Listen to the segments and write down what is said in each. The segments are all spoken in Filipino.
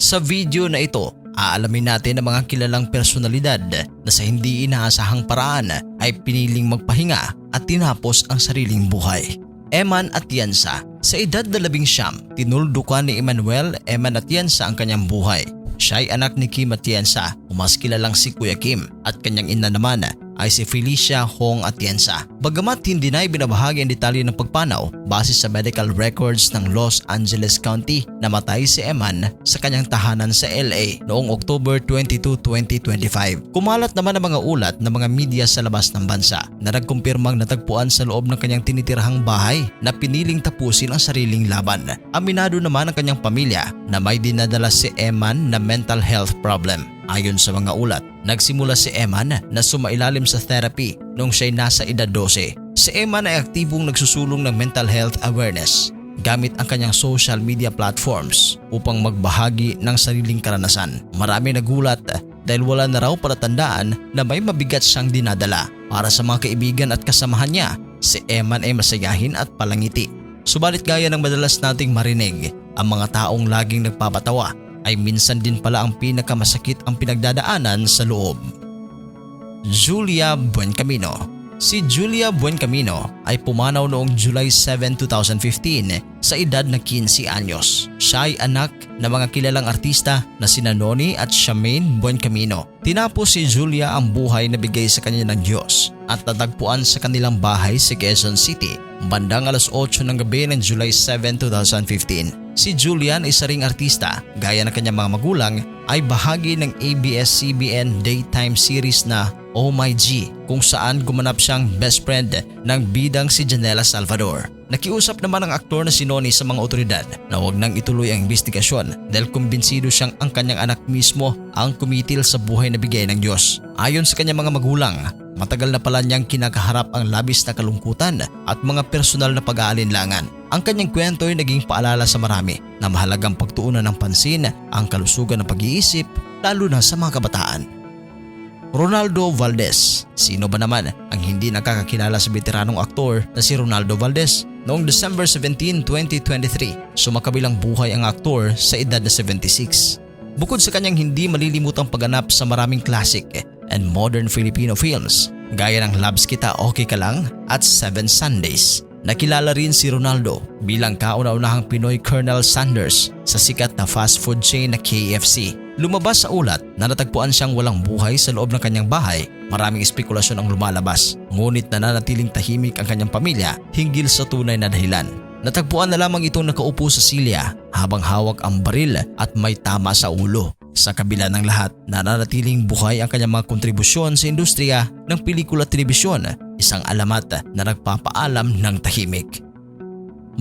Sa video na ito, aalamin natin ang mga kilalang personalidad na sa hindi inaasahang paraan ay piniling magpahinga at tinapos ang sariling buhay. Eman Atienza, sa edad na labing siyam, tinuldukan ni Emmanuel Eman Atienza ang kanyang buhay. Siya ay anak ni Kim Atienza o mas kilalang si Kuya Kim at kanyang ina naman ay si Felicia Hong Atienza. Bagamat hindi na ibinabahagi ang detalye ng pagpanaw base sa medical records ng Los Angeles County, namatay si Eman sa kanyang tahanan sa LA noong October 22, 2025. Kumalat naman ang mga ulat ng mga media sa labas ng bansa na nagkumpirmang natagpuan sa loob ng kanyang tinitirhang bahay na piniling tapusin ang sariling laban. Aminado naman ang kanyang pamilya na may dinadala si Eman na mental health problem. Ayon sa mga ulat, nagsimula si Eman na sumailalim sa therapy noong siya'y nasa edad 12. Si Eman ay aktibong nagsusulong ng mental health awareness gamit ang kanyang social media platforms upang magbahagi ng sariling karanasan. Marami nagulat dahil wala na raw palatandaan na may mabigat siyang dinadala. Para sa mga kaibigan at kasamahan niya, si Eman ay masayahin at palangiti. Subalit gaya ng madalas nating marinig, ang mga taong laging nagpapatawa ay minsan din pala ang pinakamasakit ang pinagdadaanan sa loob. Julia Buencamino Si Julia Buencamino ay pumanaw noong July 7, 2015 sa edad na 15 anyos. Siya ay anak ng mga kilalang artista na sina Noni at Charmaine Buencamino. Tinapos si Julia ang buhay na bigay sa kanya ng Diyos at natagpuan sa kanilang bahay sa Quezon City bandang alas 8 ng gabi ng July 7, 2015. Si Julian, isa ring artista, gaya ng kanyang mga magulang, ay bahagi ng ABS-CBN daytime series na Oh My G kung saan gumanap siyang best friend ng bidang si Janela Salvador. Nakiusap naman ang aktor na si Noni sa mga otoridad na huwag nang ituloy ang investigasyon dahil kumbinsido siyang ang kanyang anak mismo ang kumitil sa buhay na bigay ng Diyos. Ayon sa kanyang mga magulang, matagal na pala niyang kinakaharap ang labis na kalungkutan at mga personal na pag-aalinlangan. Ang kanyang kwento ay naging paalala sa marami na mahalagang pagtuunan ng pansin ang kalusugan ng pag-iisip lalo na sa mga kabataan. Ronaldo Valdez. Sino ba naman ang hindi nakakakilala sa veteranong aktor na si Ronaldo Valdez? Noong December 17, 2023, sumakabilang buhay ang aktor sa edad na 76. Bukod sa kanyang hindi malilimutang pagganap sa maraming classic and modern Filipino films, gaya ng Labs Kita Okay Ka Lang at Seven Sundays, Nakilala rin si Ronaldo bilang kauna-unahang Pinoy Colonel Sanders sa sikat na fast food chain na KFC. Lumabas sa ulat na natagpuan siyang walang buhay sa loob ng kanyang bahay. Maraming espekulasyon ang lumalabas. Ngunit nananatiling tahimik ang kanyang pamilya hinggil sa tunay na dahilan. Natagpuan na lamang itong nakaupo sa silya habang hawak ang baril at may tama sa ulo. Sa kabila ng lahat, nananatiling buhay ang kanyang mga kontribusyon sa industriya ng pelikula at telebisyon, isang alamat na nagpapaalam ng tahimik.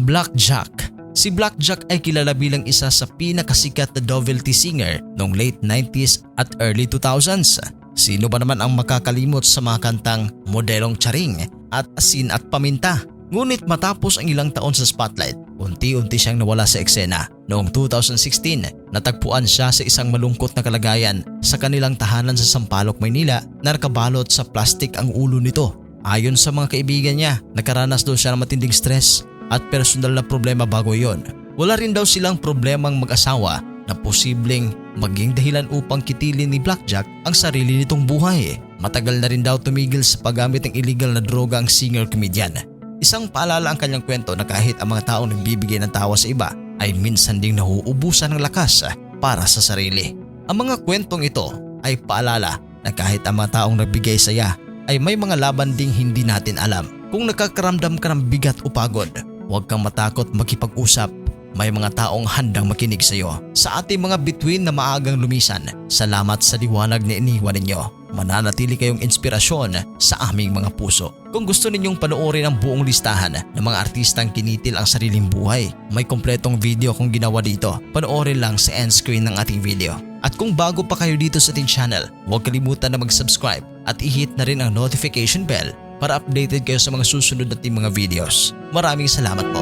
Blackjack Si Blackjack ay kilala bilang isa sa pinakasikat na novelty singer noong late 90s at early 2000s. Sino ba naman ang makakalimot sa mga kantang Modelong Charing at Asin at Paminta? Ngunit matapos ang ilang taon sa spotlight, unti-unti siyang nawala sa eksena. Noong 2016, natagpuan siya sa isang malungkot na kalagayan sa kanilang tahanan sa Sampaloc, Maynila na nakabalot sa plastik ang ulo nito. Ayon sa mga kaibigan niya, nakaranas daw siya ng matinding stress at personal na problema bago yon. Wala rin daw silang problemang mag-asawa na posibleng maging dahilan upang kitilin ni Blackjack ang sarili nitong buhay. Matagal na rin daw tumigil sa paggamit ng illegal na droga ang singer-comedian. Isang paalala ang kanyang kwento na kahit ang mga taong nagbibigay ng tawa sa iba ay minsan ding nahuubusan ng lakas para sa sarili. Ang mga kwentong ito ay paalala na kahit ang mga taong nagbigay saya ay may mga laban ding hindi natin alam. Kung nakakaramdam ka ng bigat o pagod, Huwag kang matakot makipag-usap. May mga taong handang makinig sa iyo. Sa ating mga bituin na maagang lumisan, salamat sa liwanag na iniwan ninyo. Mananatili kayong inspirasyon sa aming mga puso. Kung gusto ninyong panoorin ang buong listahan ng mga artistang kinitil ang sariling buhay, may kompletong video kong ginawa dito. Panoorin lang sa end screen ng ating video. At kung bago pa kayo dito sa ating channel, huwag kalimutan na mag-subscribe at i-hit na rin ang notification bell para updated kayo sa mga susunod nating mga videos. Maraming salamat po.